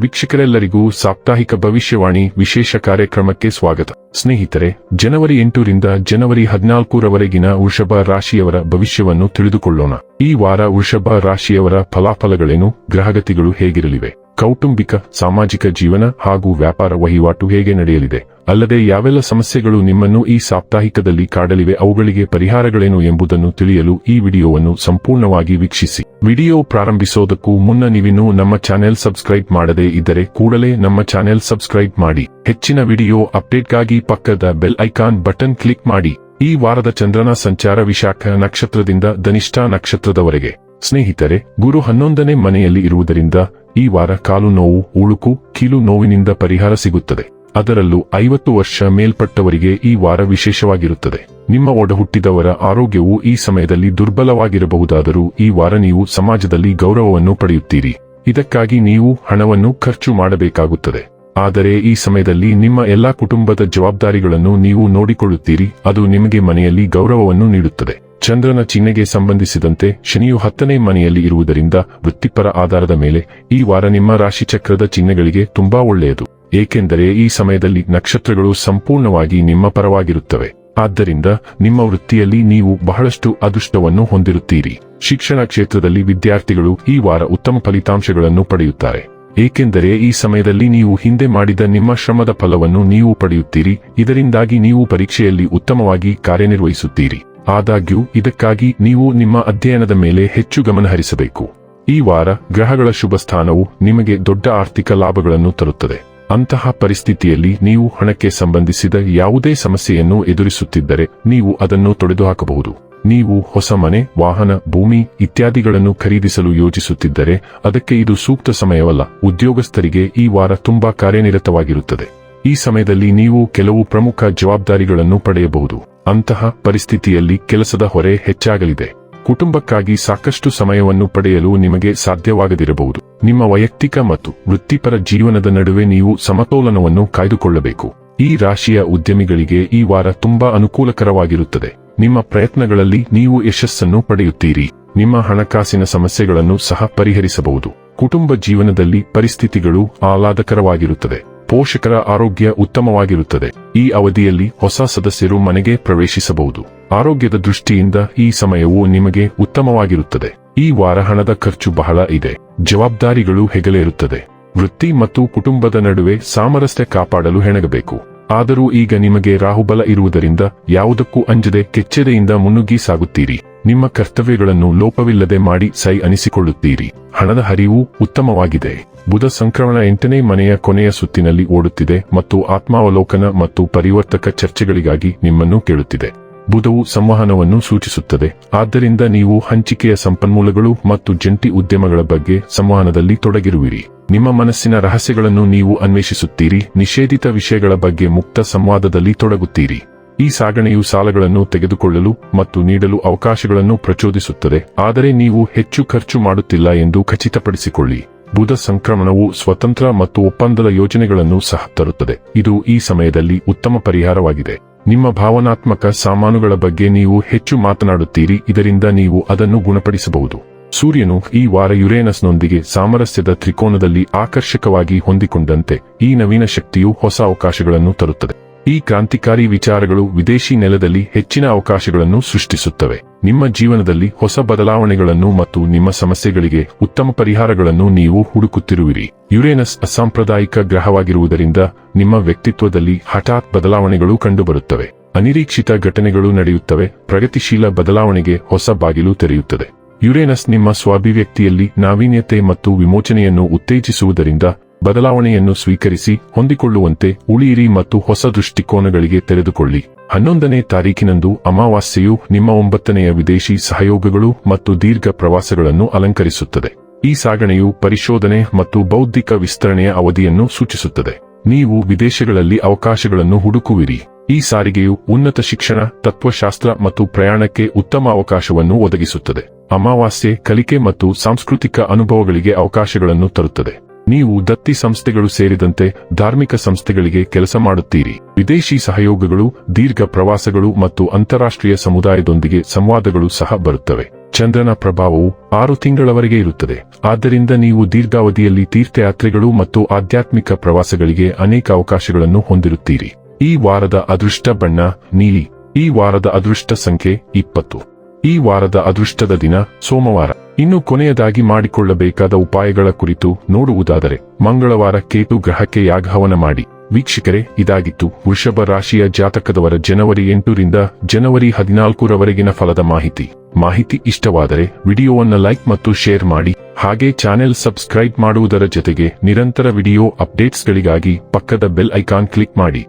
ವೀಕ್ಷಕರೆಲ್ಲರಿಗೂ ಸಾಪ್ತಾಹಿಕ ಭವಿಷ್ಯವಾಣಿ ವಿಶೇಷ ಕಾರ್ಯಕ್ರಮಕ್ಕೆ ಸ್ವಾಗತ. ಸ್ನೇಹಿತರೆ, ಜನವರಿ ಎಂಟರಿಂದ ಜನವರಿ ಹದಿನಾಲ್ಕರವರೆಗಿನ ವೃಷಭ ರಾಶಿಯವರ ಭವಿಷ್ಯವನ್ನು ತಿಳಿದುಕೊಳ್ಳೋಣ. ಈ ವಾರ ವೃಷಭ ರಾಶಿಯವರ ಫಲಾಫಲಗಳೇನು, ಗ್ರಹಗತಿಗಳು ಹೇಗಿರಲಿವೆ? ಕೌಟುಂಬಿಕ, ಸಾಮಾಜಿಕ ಜೀವನ ಹಾಗೂ ವ್ಯಾಪಾರ ವಹಿವಾಟು ಹೇಗೆ ನಡೆಯಲಿದೆ? ಅಲ್ಲದೆ ಯಾವೆಲ್ಲ ಸಮಸ್ಯೆಗಳು ನಿಮ್ಮನ್ನು ಈ ಸಾಪ್ತಾಹಿಕದಲ್ಲಿ ಕಾಡಲಿವೆ, ಅವುಗಳಿಗೆ ಪರಿಹಾರಗಳೇನು ಎಂಬುದನ್ನು ತಿಳಿಯಲು ಈ ವಿಡಿಯೋವನ್ನು ಸಂಪೂರ್ಣವಾಗಿ ವೀಕ್ಷಿಸಿ. ವಿಡಿಯೋ ಪ್ರಾರಂಭಿಸೋದಕ್ಕೂ ಮುನ್ನ ನೀವಿನ್ನೂ ನಮ್ಮ ಚಾನೆಲ್ ಸಬ್ಸ್ಕ್ರೈಬ್ ಮಾಡದೇ ಇದ್ದರೆ ಕೂಡಲೇ ನಮ್ಮ ಚಾನೆಲ್ ಸಬ್ಸ್ಕ್ರೈಬ್ ಮಾಡಿ. ಹೆಚ್ಚಿನ ವಿಡಿಯೋ ಅಪ್ಡೇಟ್ಗಾಗಿ ಪಕ್ಕದ ಬೆಲ್ ಐಕಾನ್ ಬಟನ್ ಕ್ಲಿಕ್ ಮಾಡಿ. ಈ ವಾರದ ಚಂದ್ರನ ಸಂಚಾರ ವಿಶಾಖ ನಕ್ಷತ್ರದಿಂದ ಧನಿಷ್ಠ ನಕ್ಷತ್ರದವರೆಗೆ. ಸ್ನೇಹಿತರೆ, ಗುರು ಹನ್ನೊಂದನೇ ಮನೆಯಲ್ಲಿ ಇರುವುದರಿಂದ ಈ ವಾರ ಕಾಲು ನೋವು, ಉಳುಕು, ಕೀಲು ನೋವಿನಿಂದ ಪರಿಹಾರ ಸಿಗುತ್ತದೆ. ಅದರಲ್ಲೂ ಐವತ್ತು ವರ್ಷ ಮೇಲ್ಪಟ್ಟವರಿಗೆ ಈ ವಾರ ವಿಶೇಷವಾಗಿರುತ್ತದೆ. ನಿಮ್ಮ ಒಡಹುಟ್ಟಿದವರ ಆರೋಗ್ಯವು ಈ ಸಮಯದಲ್ಲಿ ದುರ್ಬಲವಾಗಿರಬಹುದಾದರೂ ಈ ವಾರ ನೀವು ಸಮಾಜದಲ್ಲಿ ಗೌರವವನ್ನು ಪಡೆಯುತ್ತೀರಿ. ಇದಕ್ಕಾಗಿ ನೀವು ಹಣವನ್ನು ಖರ್ಚು ಮಾಡಬೇಕಾಗುತ್ತದೆ. ಆದರೆ ಈ ಸಮಯದಲ್ಲಿ ನಿಮ್ಮ ಎಲ್ಲಾ ಕುಟುಂಬದ ಜವಾಬ್ದಾರಿಗಳನ್ನು ನೀವು ನೋಡಿಕೊಳ್ಳುತ್ತೀರಿ. ಅದು ನಿಮಗೆ ಮನೆಯಲ್ಲಿ ಗೌರವವನ್ನು ನೀಡುತ್ತದೆ. ಚಂದ್ರನ ಚಿಹ್ನೆಗೆ ಸಂಬಂಧಿಸಿದಂತೆ ಶನಿಯು ಹತ್ತನೇ ಮನೆಯಲ್ಲಿ ಇರುವುದರಿಂದ ವೃತ್ತಿಪರ ಆಧಾರದ ಮೇಲೆ ಈ ವಾರ ನಿಮ್ಮ ರಾಶಿಚಕ್ರದ ಚಿಹ್ನೆಗಳಿಗೆ ತುಂಬಾ ಒಳ್ಳೆಯದು. ಏಕೆಂದರೆ ಈ ಸಮಯದಲ್ಲಿ ನಕ್ಷತ್ರಗಳು ಸಂಪೂರ್ಣವಾಗಿ ನಿಮ್ಮ ಪರವಾಗಿರುತ್ತವೆ. ಆದ್ದರಿಂದ ನಿಮ್ಮ ವೃತ್ತಿಯಲ್ಲಿ ನೀವು ಬಹಳಷ್ಟು ಅದೃಷ್ಟವನ್ನು ಹೊಂದಿರುತ್ತೀರಿ. ಶಿಕ್ಷಣ ಕ್ಷೇತ್ರದಲ್ಲಿ ವಿದ್ಯಾರ್ಥಿಗಳು ಈ ವಾರ ಉತ್ತಮ ಫಲಿತಾಂಶಗಳನ್ನು ಪಡೆಯುತ್ತಾರೆ. ಏಕೆಂದರೆ ಈ ಸಮಯದಲ್ಲಿ ನೀವು ಹಿಂದೆ ಮಾಡಿದ ನಿಮ್ಮ ಶ್ರಮದ ಫಲವನ್ನು ನೀವು ಪಡೆಯುತ್ತೀರಿ, ಇದರಿಂದಾಗಿ ನೀವು ಪರೀಕ್ಷೆಯಲ್ಲಿ ಉತ್ತಮವಾಗಿ ಕಾರ್ಯನಿರ್ವಹಿಸುತ್ತೀರಿ. ಆದಾಗ್ಯೂ, ಇದಕ್ಕಾಗಿ ನೀವು ನಿಮ್ಮ ಅಧ್ಯಯನದ ಮೇಲೆ ಹೆಚ್ಚು ಗಮನ ಹರಿಸಬೇಕು. ಈ ವಾರ ಗ್ರಹಗಳ ಶುಭ ಸ್ಥಾನವು ನಿಮಗೆ ದೊಡ್ಡ ಆರ್ಥಿಕ ಲಾಭಗಳನ್ನು ತರುತ್ತದೆ. ಅಂತಹ ಪರಿಸ್ಥಿತಿಯಲ್ಲಿ ನೀವು ಹಣಕ್ಕೆ ಸಂಬಂಧಿಸಿದ ಯಾವುದೇ ಸಮಸ್ಯೆಯನ್ನು ಎದುರಿಸುತ್ತಿದ್ದರೆ, ನೀವು ಅದನ್ನು ತೊಡೆದುಹಾಕಬಹುದು. ನೀವು ಹೊಸ ಮನೆ, ವಾಹನ, ಭೂಮಿ ಇತ್ಯಾದಿಗಳನ್ನು ಖರೀದಿಸಲು ಯೋಜಿಸುತ್ತಿದ್ದರೆ ಅದಕ್ಕೆ ಇದು ಸೂಕ್ತ ಸಮಯವಲ್ಲ. ಉದ್ಯೋಗಸ್ಥರಿಗೆ ಈ ವಾರ ತುಂಬಾ ಕಾರ್ಯನಿರತವಾಗಿರುತ್ತದೆ. ಈ ಸಮಯದಲ್ಲಿ ನೀವು ಕೆಲವು ಪ್ರಮುಖ ಜವಾಬ್ದಾರಿಗಳನ್ನು ಪಡೆಯಬಹುದು. ಅಂತಹ ಪರಿಸ್ಥಿತಿಯಲ್ಲಿ ಕೆಲಸದ ಹೊರೆ ಹೆಚ್ಚಾಗಲಿದೆ. ಕುಟುಂಬಕ್ಕಾಗಿ ಸಾಕಷ್ಟು ಸಮಯವನ್ನು ಪಡೆಯಲು ನಿಮಗೆ ಸಾಧ್ಯವಾಗದಿರಬಹುದು. ನಿಮ್ಮ ವೈಯಕ್ತಿಕ ಮತ್ತು ವೃತ್ತಿಪರ ಜೀವನದ ನಡುವೆ ನೀವು ಸಮತೋಲನವನ್ನು ಕಾಯ್ದುಕೊಳ್ಳಬೇಕು. ಈ ರಾಶಿಯ ಉದ್ಯಮಿಗಳಿಗೆ ಈ ವಾರ ತುಂಬಾ ಅನುಕೂಲಕರವಾಗಿರುತ್ತದೆ. ನಿಮ್ಮ ಪ್ರಯತ್ನಗಳಲ್ಲಿ ನೀವು ಯಶಸ್ಸನ್ನು ಪಡೆಯುತ್ತೀರಿ. ನಿಮ್ಮ ಹಣಕಾಸಿನ ಸಮಸ್ಯೆಗಳನ್ನು ಸಹ ಪರಿಹರಿಸಬಹುದು. ಕುಟುಂಬ ಜೀವನದಲ್ಲಿ ಪರಿಸ್ಥಿತಿಗಳು ಆಹ್ಲಾದಕರವಾಗಿರುತ್ತದೆ ಪೋಷಕರ ಆರೋಗ್ಯ ಉತ್ತಮವಾಗಿರುತ್ತದೆ. ಈ ಅವಧಿಯಲ್ಲಿ ಹೊಸ ಸದಸ್ಯರು ಮನೆಗೆ ಪ್ರವೇಶಿಸಬಹುದು. ಆರೋಗ್ಯದ ದೃಷ್ಟಿಯಿಂದ ಈ ಸಮಯವು ನಿಮಗೆ ಉತ್ತಮವಾಗಿರುತ್ತದೆ. ಈ ವಾರ ಹಣದ ಖರ್ಚು ಬಹಳ ಇದೆ. ಜವಾಬ್ದಾರಿಗಳು ಹೆಗಲೇರುತ್ತದೆ. ವೃತ್ತಿ ಮತ್ತು ಕುಟುಂಬದ ನಡುವೆ ಸಾಮರಸ್ಯ ಕಾಪಾಡಲು ಹೆಣಗಬೇಕು. ಆದರೂ ಈಗ ನಿಮಗೆ ರಾಹುಬಲ ಇರುವುದರಿಂದ ಯಾವುದಕ್ಕೂ ಅಂಜದೆ ಕೆಚ್ಚೆದೆಯಿಂದ ಮುನ್ನುಗ್ಗಿ ಸಾಗುತ್ತೀರಿ. ನಿಮ್ಮ ಕರ್ತವ್ಯಗಳನ್ನು ಲೋಪವಿಲ್ಲದೆ ಮಾಡಿ ಸೈ ಅನಿಸಿಕೊಳ್ಳುತ್ತೀರಿ. ಹಣದ ಹರಿವು ಉತ್ತಮವಾಗಿದೆ. ಬುಧ ಸಂಕ್ರಮಣ ಎಂಟನೇ ಮನೆಯ ಕೊನೆಯ ಸುತ್ತಿನಲ್ಲಿ ಓಡುತ್ತಿದೆ ಮತ್ತು ಆತ್ಮಾವಲೋಕನ ಮತ್ತು ಪರಿವರ್ತಕ ಚರ್ಚೆಗಳಿಗಾಗಿ ನಿಮ್ಮನ್ನು ಕೇಳುತ್ತಿದೆ. ಬುಧವು ಸಂವಹನವನ್ನು ಸೂಚಿಸುತ್ತದೆ. ಆದ್ದರಿಂದ ನೀವು ಹಂಚಿಕೆಯ ಸಂಪನ್ಮೂಲಗಳು ಮತ್ತು ಜಂಟಿ ಉದ್ಯಮಗಳ ಬಗ್ಗೆ ಸಂವಹನದಲ್ಲಿ ತೊಡಗಿರುವಿರಿ. ನಿಮ್ಮ ಮನಸ್ಸಿನ ರಹಸ್ಯಗಳನ್ನು ನೀವು ಅನ್ವೇಷಿಸುತ್ತೀರಿ. ನಿಷೇಧಿತ ವಿಷಯಗಳ ಬಗ್ಗೆ ಮುಕ್ತ ಸಂವಾದದಲ್ಲಿ ತೊಡಗುತ್ತೀರಿ. ಈ ಸಾಗಣೆಯು ಸಾಲಗಳನ್ನು ತೆಗೆದುಕೊಳ್ಳಲು ಮತ್ತು ನೀಡಲು ಅವಕಾಶಗಳನ್ನು ಪ್ರಚೋದಿಸುತ್ತದೆ. ಆದರೆ ನೀವು ಹೆಚ್ಚು ಖರ್ಚು ಮಾಡುತ್ತಿಲ್ಲ ಎಂದು ಖಚಿತಪಡಿಸಿಕೊಳ್ಳಿ. ಬುಧ ಸಂಕ್ರಮಣವು ಸ್ವತಂತ್ರ ಮತ್ತು ಒಪ್ಪಂದದ ಯೋಜನೆಗಳನ್ನು ಸಹ ತರುತ್ತದೆ. ಇದು ಈ ಸಮಯದಲ್ಲಿ ಉತ್ತಮ ಪರಿಹಾರವಾಗಿದೆ. ನಿಮ್ಮ ಭಾವನಾತ್ಮಕ ಸಾಮಾನುಗಳ ಬಗ್ಗೆ ನೀವು ಹೆಚ್ಚು ಮಾತನಾಡುತ್ತೀರಿ, ಇದರಿಂದ ನೀವು ಅದನ್ನು ಗುಣಪಡಿಸಬಹುದು. ಸೂರ್ಯನು ಈ ವಾರ ಯುರೇನಸ್ನೊಂದಿಗೆ ಸಾಮರಸ್ಯದ ತ್ರಿಕೋನದಲ್ಲಿ ಆಕರ್ಷಕವಾಗಿ ಹೊಂದಿಕೊಂಡಂತೆ, ಈ ನವೀನ ಶಕ್ತಿಯು ಹೊಸ ಅವಕಾಶಗಳನ್ನು ತರುತ್ತದೆ. ಈ ಕ್ರಾಂತಿಕಾರಿ ವಿಚಾರಗಳು ವಿದೇಶಿ ನೆಲದಲ್ಲಿ ಹೆಚ್ಚಿನ ಅವಕಾಶಗಳನ್ನು ಸೃಷ್ಟಿಸುತ್ತವೆ. ನಿಮ್ಮ ಜೀವನದಲ್ಲಿ ಹೊಸ ಬದಲಾವಣೆಗಳನ್ನು ಮತ್ತು ನಿಮ್ಮ ಸಮಸ್ಯೆಗಳಿಗೆ ಉತ್ತಮ ಪರಿಹಾರಗಳನ್ನು ನೀವು ಹುಡುಕುತ್ತಿರುವಿರಿ. ಯುರೇನಸ್ ಅಸಾಂಪ್ರದಾಯಿಕ ಗ್ರಹವಾಗಿರುವುದರಿಂದ ನಿಮ್ಮ ವ್ಯಕ್ತಿತ್ವದಲ್ಲಿ ಹಠಾತ್ ಬದಲಾವಣೆಗಳು ಕಂಡುಬರುತ್ತವೆ. ಅನಿರೀಕ್ಷಿತ ಘಟನೆಗಳು ನಡೆಯುತ್ತವೆ. ಪ್ರಗತಿಶೀಲ ಬದಲಾವಣೆಗೆ ಹೊಸ ಬಾಗಿಲು ತೆರೆಯುತ್ತದೆ. ಯುರೇನಸ್ ನಿಮ್ಮ ಸ್ವಾಭಿವ್ಯಕ್ತಿಯಲ್ಲಿ ನಾವೀನ್ಯತೆ ಮತ್ತು ವಿಮೋಚನೆಯನ್ನು ಉತ್ತೇಜಿಸುವುದರಿಂದ ಬದಲಾವಣೆಯನ್ನು ಸ್ವೀಕರಿಸಿ, ಹೊಂದಿಕೊಳ್ಳುವಂತೆ ಉಳಿಯಿರಿ ಮತ್ತು ಹೊಸ ದೃಷ್ಟಿಕೋನಗಳಿಗೆ ತೆರೆದುಕೊಳ್ಳಿ. ಹನ್ನೊಂದನೇ ತಾರೀಕಿನಂದು ಅಮಾವಾಸ್ಯೆಯು ನಿಮ್ಮ ಒಂಬತ್ತನೆಯ ವಿದೇಶಿ ಸಹಯೋಗಗಳು ಮತ್ತು ದೀರ್ಘ ಪ್ರವಾಸಗಳನ್ನು ಅಲಂಕರಿಸುತ್ತದೆ. ಈ ಸಾಗಣೆಯು ಪರಿಶೋಧನೆ ಮತ್ತು ಬೌದ್ಧಿಕ ವಿಸ್ತರಣೆಯ ಅವಧಿಯನ್ನು ಸೂಚಿಸುತ್ತದೆ. ನೀವು ವಿದೇಶಗಳಲ್ಲಿ ಅವಕಾಶಗಳನ್ನು ಹುಡುಕುವಿರಿ. ಈ ಸಾರಿಗೆಯು ಉನ್ನತ ಶಿಕ್ಷಣ, ತತ್ವಶಾಸ್ತ್ರ ಮತ್ತು ಪ್ರಯಾಣಕ್ಕೆ ಉತ್ತಮ ಅವಕಾಶವನ್ನು ಒದಗಿಸುತ್ತದೆ. ಅಮಾವಾಸ್ಯೆ ಕಲಿಕೆ ಮತ್ತು ಸಾಂಸ್ಕೃತಿಕ ಅನುಭವಗಳಿಗೆ ಅವಕಾಶಗಳನ್ನು ತರುತ್ತದೆ. ನೀವು ದತ್ತಿ ಸಂಸ್ಥೆಗಳು ಸೇರಿದಂತೆ ಧಾರ್ಮಿಕ ಸಂಸ್ಥೆಗಳಿಗೆ ಕೆಲಸ ಮಾಡುತ್ತೀರಿ. ವಿದೇಶಿ ಸಹಯೋಗಗಳು, ದೀರ್ಘ ಪ್ರವಾಸಗಳು ಮತ್ತು ಅಂತಾರಾಷ್ಟ್ರೀಯ ಸಮುದಾಯದೊಂದಿಗೆ ಸಂವಾದಗಳು ಸಹ ಬರುತ್ತವೆ. ಚಂದ್ರನ ಪ್ರಭಾವವು ಆರು ತಿಂಗಳವರೆಗೆ ಇರುತ್ತದೆ. ಆದ್ದರಿಂದ ನೀವು ದೀರ್ಘಾವಧಿಯಲ್ಲಿ ತೀರ್ಥಯಾತ್ರೆಗಳು ಮತ್ತು ಆಧ್ಯಾತ್ಮಿಕ ಪ್ರವಾಸಗಳಿಗೆ ಅನೇಕ ಅವಕಾಶಗಳನ್ನು ಹೊಂದಿರುತ್ತೀರಿ. ಈ ವಾರದ ಅದೃಷ್ಟ ಬಣ್ಣ, ನೀಲಿ. ಈ ವಾರದ ಅದೃಷ್ಟ ಸಂಖ್ಯೆ ಇಪ್ಪತ್ತು. ಈ ವಾರದ ಅದೃಷ್ಟದ ದಿನ, ಸೋಮವಾರ. ಇನ್ನು ಕೊನೆಯದಾಗಿ ಮಾಡಿಕೊಳ್ಳಬೇಕಾದ ಉಪಾಯಗಳ ಕುರಿತು ನೋಡುವುದಾದರೆ, ಮಂಗಳವಾರ ಕೇತು ಗ್ರಹಕ್ಕೆ ಯಾಗಹವನ ಮಾಡಿ. ವೀಕ್ಷಕರೇ, ಇದಾಗಿತ್ತು ವೃಷಭ ರಾಶಿಯ ಜಾತಕದವರ ಜನವರಿ ಎಂಟರಿಂದ ಜನವರಿ ಹದಿನಾಲ್ಕರವರೆಗಿನ ಫಲದ ಮಾಹಿತಿ. ಮಾಹಿತಿ ಇಷ್ಟವಾದರೆ ವಿಡಿಯೋವನ್ನು ಲೈಕ್ ಮತ್ತು ಶೇರ್ ಮಾಡಿ. ಹಾಗೆ ಚಾನೆಲ್ ಸಬ್ಸ್ಕ್ರೈಬ್ ಮಾಡುವುದರ ಜೊತೆಗೆ ನಿರಂತರ ವಿಡಿಯೋ ಅಪ್ಡೇಟ್ಸ್ಗಳಿಗಾಗಿ ಪಕ್ಕದ ಬೆಲ್ ಐಕಾನ್ ಕ್ಲಿಕ್ ಮಾಡಿ.